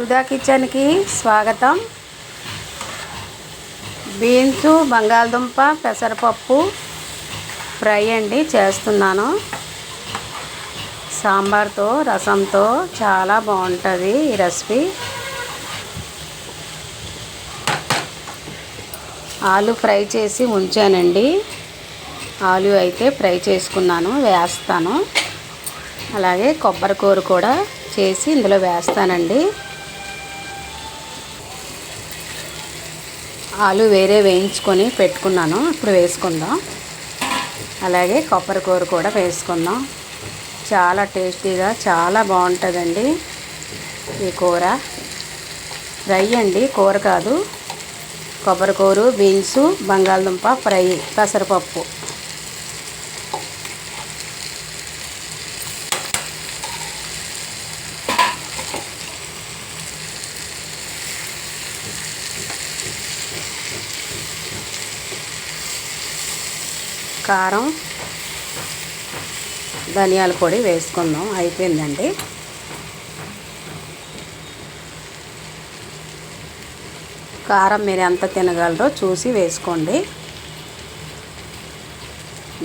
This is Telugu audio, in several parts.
సుధా కిచెన్కి స్వాగతం. బీన్స్ బంగాళదుంప పెసరపప్పు ఫ్రై అండి చేస్తున్నాను. సాంబార్తో రసంతో చాలా బాగుంటుంది ఈ రెసిపీ. ఆలు ఫ్రై చేసి ఉంచానండి. ఆలు అయితే ఫ్రై చేసుకున్నాను వేస్తాను. అలాగే కొబ్బరి కూర కూడా చేసి ఇందులో వేస్తానండి. ఆలు వేరే వేయించుకొని పెట్టుకున్నాను. ఇప్పుడు వేసుకుందాం. అలాగే కొబ్బరి కూర కూడా వేసుకుందాం. చాలా టేస్టీగా చాలా బాగుంటుందండి ఈ కూర. ఫ్రై అండి కూర కాదు. కొబ్బరి కూర బీన్స్ బంగాళదుంప ఫ్రై పెసరపప్పు. కారం ధనియాల పొడి వేసుకుందాం. అయిపోయిందండి. కారం మీరు ఎంత తినగలరో చూసి వేసుకోండి.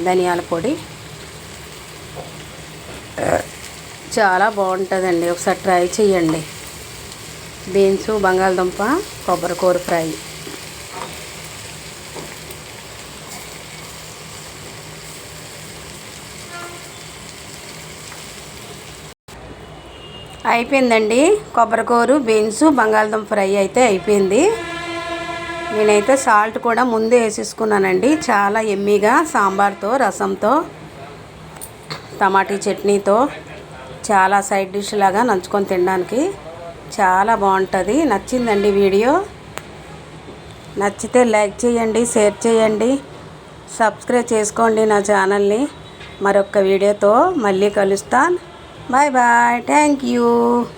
ధనియాల పొడి. చాలా బాగుంటుందండి. ఒకసారి ట్రై చేయండి బీన్స్ బంగాళదుంప కొబ్బరి కూర ఫ్రై. అయిపోయిందండి. కొబ్బరికూరు బీన్స్ బంగాళదుంప ఫ్రై అయితే అయిపోయింది. నేనైతే సాల్ట్ కూడా ముందే వేసేసుకున్నానండి. చాలా ఎమ్మీగా సాంబార్తో రసంతో టమాటీ చట్నీతో చాలా సైడ్ డిష్ లాగా నంచుకొని తినడానికి చాలా బాగుంటుంది. నచ్చిందండి వీడియో. నచ్చితే లైక్ చేయండి షేర్ చేయండి. సబ్స్క్రైబ్ చేసుకోండి నా ఛానల్ని. మరొక వీడియోతో మళ్ళీ కలుస్తాను. bye bye. Thank you.